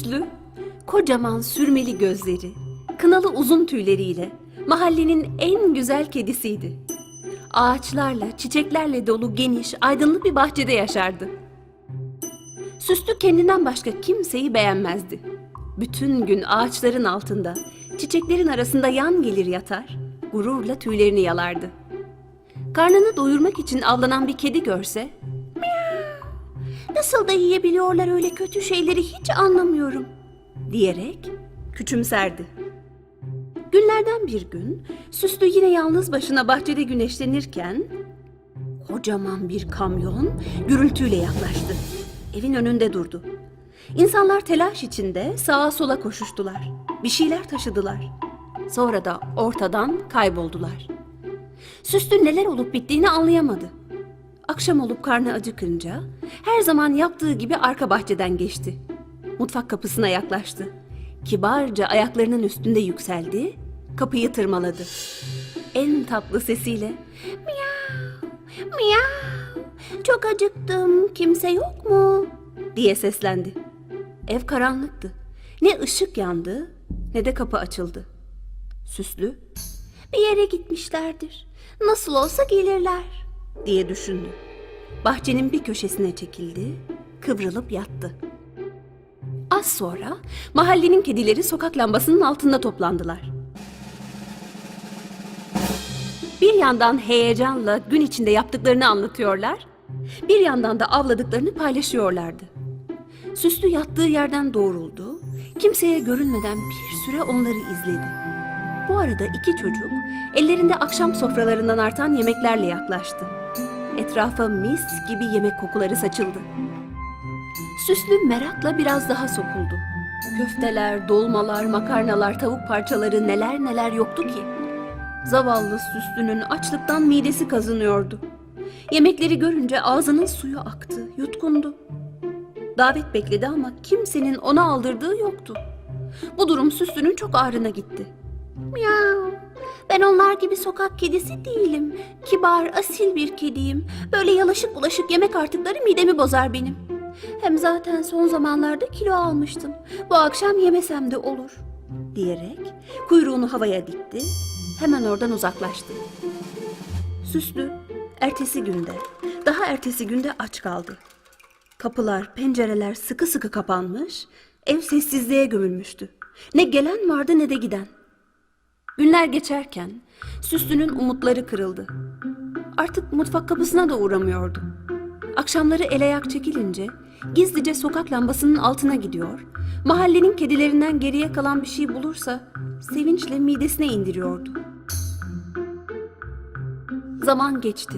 Süslü, kocaman sürmeli gözleri, kınalı uzun tüyleriyle mahallenin en güzel kedisiydi. Ağaçlarla, çiçeklerle dolu geniş, aydınlık bir bahçede yaşardı. Süslü kendinden başka kimseyi beğenmezdi. Bütün gün ağaçların altında, çiçeklerin arasında yan gelir yatar, gururla tüylerini yalardı. Karnını doyurmak için avlanan bir kedi görse, Nasıl da yiyebiliyorlar öyle kötü şeyleri hiç anlamıyorum diyerek küçümserdi. Günlerden bir gün Süslü yine yalnız başına bahçede güneşlenirken kocaman bir kamyon gürültüyle yaklaştı. Evin önünde durdu. İnsanlar telaş içinde sağa sola koşuştular. Bir şeyler taşıdılar. Sonra da ortadan kayboldular. Süslü neler olup bittiğini anlayamadı. Akşam olup karnı acıkınca her zaman yaptığı gibi arka bahçeden geçti. Mutfak kapısına yaklaştı. Kibarca ayaklarının üstünde yükseldi, kapıyı tırmaladı. En tatlı sesiyle miyav miyav çok acıktım kimse yok mu diye seslendi. Ev karanlıktı. Ne ışık yandı ne de kapı açıldı. Süslü bir yere gitmişlerdir. Nasıl olsa gelirler diye düşündü. Bahçenin bir köşesine çekildi, kıvrılıp yattı. Az sonra mahallenin kedileri sokak lambasının altında toplandılar. Bir yandan heyecanla gün içinde yaptıklarını anlatıyorlar, bir yandan da avladıklarını paylaşıyorlardı. Süslü yattığı yerden doğruldu, kimseye görünmeden bir süre onları izledi. Bu arada iki çocuk ellerinde akşam sofralarından artan yemeklerle yaklaştı. Etrafa mis gibi yemek kokuları saçıldı. Süslü merakla biraz daha sokuldu. Köfteler, dolmalar, makarnalar, tavuk parçaları neler neler yoktu ki. Zavallı Süslü'nün açlıktan midesi kazınıyordu. Yemekleri görünce ağzının suyu aktı, yutkundu. Davet bekledi ama kimsenin ona aldırdığı yoktu. Bu durum Süslü'nün çok ağrına gitti. Miau. Ben onlar gibi sokak kedisi değilim. Kibar, asil bir kediyim. Böyle yalaşık bulaşık yemek artıkları midemi bozar benim. Hem zaten son zamanlarda kilo almıştım. Bu akşam yemesem de olur. Diyerek kuyruğunu havaya dikti. Hemen oradan uzaklaştı. Süslü ertesi günde, daha ertesi günde aç kaldı. Kapılar, pencereler sıkı sıkı kapanmış, ev sessizliğe gömülmüştü. Ne gelen vardı ne de giden. Günler geçerken Süslü'nün umutları kırıldı. Artık mutfak kapısına da uğramıyordu. Akşamları el ayak çekilince gizlice sokak lambasının altına gidiyor, mahallenin kedilerinden geriye kalan bir şey bulursa sevinçle midesine indiriyordu. Zaman geçti.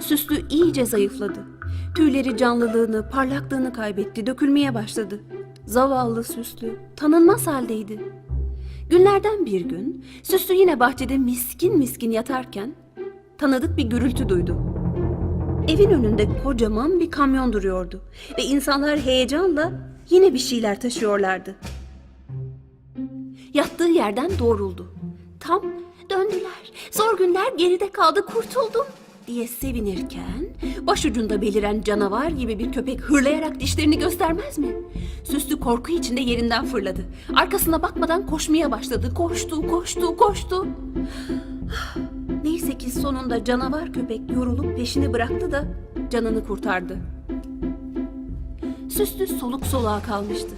Süslü iyice zayıfladı. Tüyleri canlılığını, parlaklığını kaybetti, dökülmeye başladı. Zavallı Süslü tanınmaz haldeydi. Günlerden bir gün Süslü yine bahçede miskin miskin yatarken tanıdık bir gürültü duydu. Evin önünde kocaman bir kamyon duruyordu ve insanlar heyecanla yine bir şeyler taşıyorlardı. Yattığı yerden doğruldu. Tam döndüler. Zor günler geride kaldı kurtuldum diye sevinirken başucunda beliren canavar gibi bir köpek hırlayarak dişlerini göstermez mi? Süslü korku içinde yerinden fırladı. Arkasına bakmadan koşmaya başladı. Koştu, koştu, koştu. Neyse ki sonunda canavar köpek yorulup peşini bıraktı da canını kurtardı. Süslü soluk soluğa kalmıştı.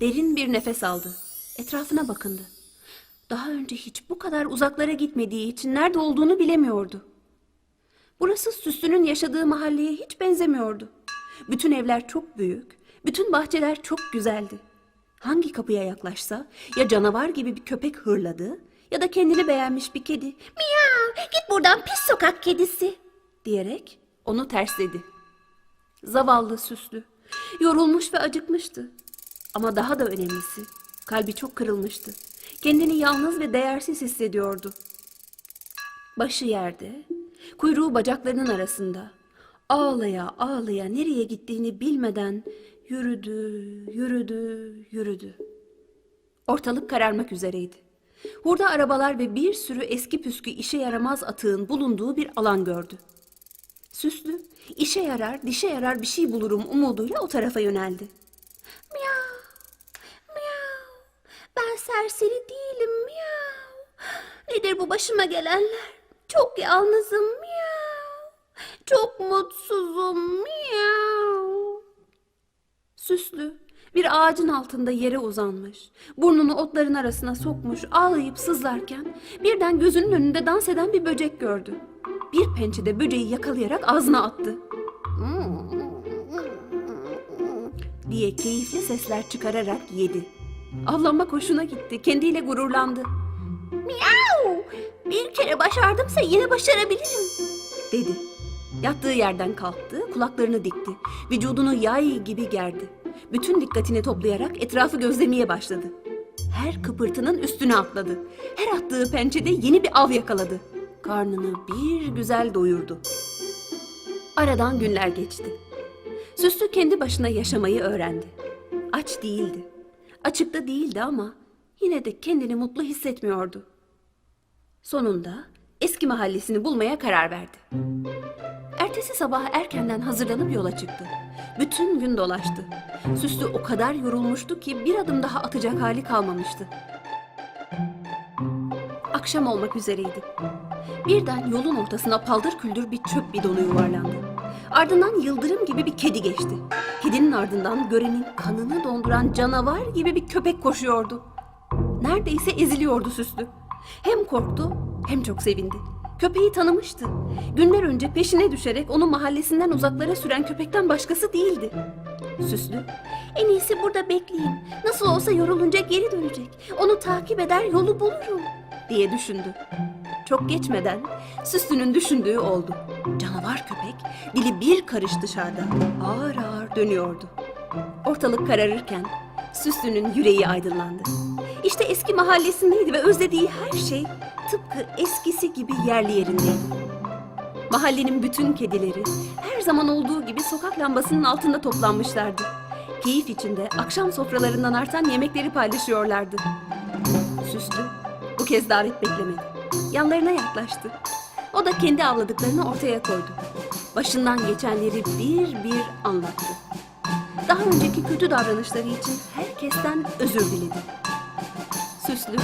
Derin bir nefes aldı. Etrafına bakındı. Daha önce hiç bu kadar uzaklara gitmediği için nerede olduğunu bilemiyordu. Burası Süslü'nün yaşadığı mahalleye hiç benzemiyordu. Bütün evler çok büyük, bütün bahçeler çok güzeldi. Hangi kapıya yaklaşsa ya canavar gibi bir köpek hırladı ya da kendini beğenmiş bir kedi miyav git buradan pis sokak kedisi diyerek onu tersledi. Zavallı Süslü yorulmuş ve acıkmıştı. Ama daha da önemlisi kalbi çok kırılmıştı. Kendini yalnız ve değersiz hissediyordu. Başı yerde, kuyruğu bacaklarının arasında. Ağlaya ağlaya nereye gittiğini bilmeden yürüdü, yürüdü, yürüdü. Ortalık kararmak üzereydi. Hurda arabalar ve bir sürü eski püskü işe yaramaz atığın bulunduğu bir alan gördü. Süslü, işe yarar, dişe yarar bir şey bulurum umuduyla o tarafa yöneldi. Miyav, serseri değilim miyav. Nedir bu başıma gelenler? Çok yalnızım miyav. Çok mutsuzum miyav. Süslü bir ağacın altında yere uzanmış, burnunu otların arasına sokmuş, ağlayıp sızlarken birden gözünün önünde dans eden bir böcek gördü. Bir pençede böceği yakalayarak ağzına attı. diye keyifli sesler çıkararak yedi. Avlanmak hoşuna gitti, kendiyle gururlandı. Miau! Bir kere başardımsa yine başarabilirim, dedi. Yattığı yerden kalktı, kulaklarını dikti. Vücudunu yay gibi gerdi. Bütün dikkatini toplayarak etrafı gözlemeye başladı. Her kıpırtının üstüne atladı. Her attığı pençede yeni bir av yakaladı. Karnını bir güzel doyurdu. Aradan günler geçti. Süslü kendi başına yaşamayı öğrendi. Aç değildi. Açıkta değildi ama yine de kendini mutlu hissetmiyordu. Sonunda eski mahallesini bulmaya karar verdi. Ertesi sabah erkenden hazırlanıp yola çıktı. Bütün gün dolaştı. Süslü o kadar yorulmuştu ki bir adım daha atacak hali kalmamıştı. Akşam olmak üzereydi. Birden yolun ortasına paldır küldür bir çöp bidonu yuvarlandı. Ardından yıldırım gibi bir kedi geçti. Kedinin ardından görenin kanını donduran canavar gibi bir köpek koşuyordu. Neredeyse eziliyordu süslü. Hem korktu hem çok sevindi. Köpeği tanımıştı. Günler önce peşine düşerek onu mahallesinden uzaklara süren köpekten başkası değildi. Süslü, en iyisi burada bekleyeyim. Nasıl olsa yorulunca geri dönecek. Onu takip eder yolu bulurum diye düşündü. Çok geçmeden Süslü'nün düşündüğü oldu. Canavar köpek dili bir karış dışarıda ağır ağır dönüyordu. Ortalık kararırken Süslü'nün yüreği aydınlandı. İşte eski mahallesindeydi ve özlediği her şey tıpkı eskisi gibi yerli yerindeydi. Mahallenin bütün kedileri her zaman olduğu gibi sokak lambasının altında toplanmışlardı. Keyif içinde akşam sofralarından artan yemekleri paylaşıyorlardı. Süslü bu kez davet beklemedi. Yanlarına yaklaştı. O da kendi avladıklarını ortaya koydu. Başından geçenleri bir bir anlattı. Daha önceki kötü davranışları için herkesten özür diledi. Süslü,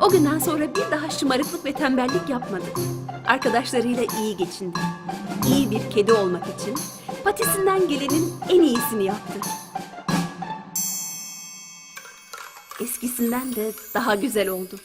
o günden sonra bir daha şımarıklık ve tembellik yapmadı. Arkadaşlarıyla iyi geçindi. İyi bir kedi olmak için patisinden gelenin en iyisini yaptı. Eskisinden de daha güzel oldu.